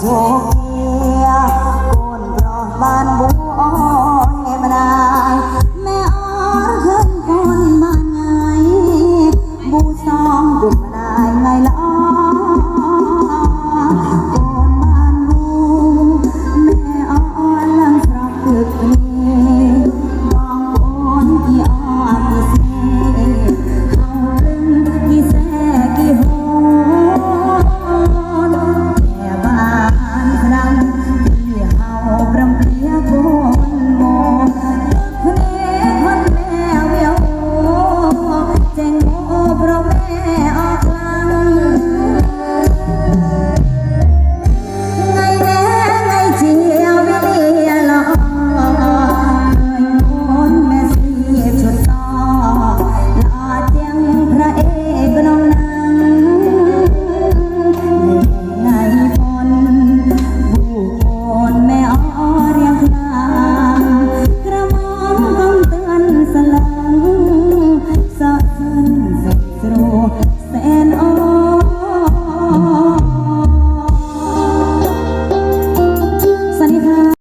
โชคเกียโกนรอบบ้านบูอ้อยมานายแม่อ้อนขึ้นคนมาไงบูซองกลุ่มนายไงละอ้อ